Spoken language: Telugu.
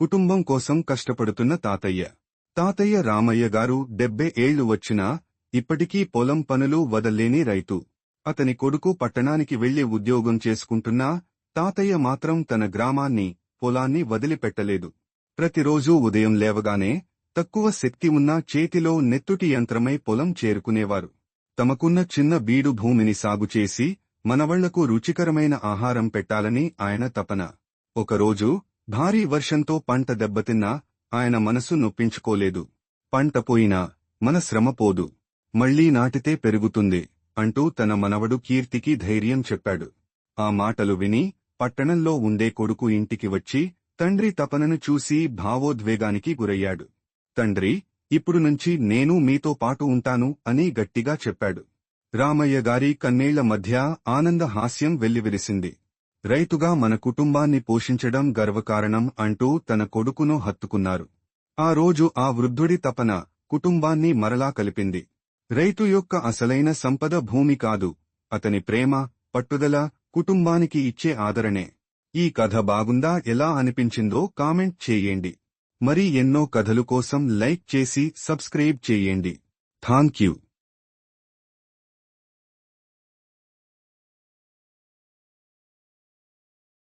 కుటుంబం కోసం కష్టపడుతున్న తాతయ్య. తాతయ్య రామయ్య గారు డెబ్బై ఏళ్ళు వచ్చినా ఇప్పటికీ పొలం పనులు వదల్లేని రైతు. అతని కొడుకు పట్టణానికి వెళ్ళి ఉద్యోగం చేసుకుంటున్నా తాతయ్య మాత్రం తన గ్రామాన్ని పొలాన్ని వదిలిపెట్టలేదు. ప్రతిరోజూ ఉదయం లేవగానే తక్కువ శక్తి ఉన్న చేతిలో నెత్తుటి యంత్రమై పొలం చేరుకునేవారు. తమకున్న చిన్న బీడు భూమిని సాగు చేసి మనవళ్ళకు రుచికరమైన ఆహారం పెట్టాలని ఆయన తపన. ఒకరోజు భారీ వర్షంతో పంట దెబ్బతిన్నా ఆయన మనసు నొప్పించుకోలేదు. పంట పోయినా మన శ్రమ పోదు. మళ్ళీ నాటితే పెరుగుతుంది అంటూ తన మనవడు కీర్తికి ధైర్యం చెప్పాడు. ఆ మాటలు విని పట్టణంలో ఉండే కొడుకు ఇంటికి వచ్చి తండ్రి తపనను చూసి భావోద్వేగానికి గురయ్యాడు. తండ్రి ఇప్పుడు నుంచి నేను మీతో పాటు ఉంటాను అని గట్టిగా చెప్పాడు. రామయ్య గారి కన్నేళ్ళ మధ్య ఆనంద హాస్యం వెల్లివిరిసింది. రైతుగా మన కుటుంబాన్ని పోషించడం గర్వకారణం అంటూ తన కొడుకును హత్తుకున్నారు. ఆ రోజు ఆ వృద్ధుడి తపన కుటుంబాన్ని మరలా కలిపింది. రైతు యొక్క అసలైన సంపద భూమి కాదు అతని ప్రేమ పట్టుదల కుటుంబానికి ఇచ్చే ఆదరణే. ఈ కథ బాగుందా ఎలా అనిపించిందో కామెంట్ చేయండి. మరి ఎన్నో కథలు కోసం లైక్ చేసి సబ్స్క్రైబ్ చేయండి. థాంక్యూ.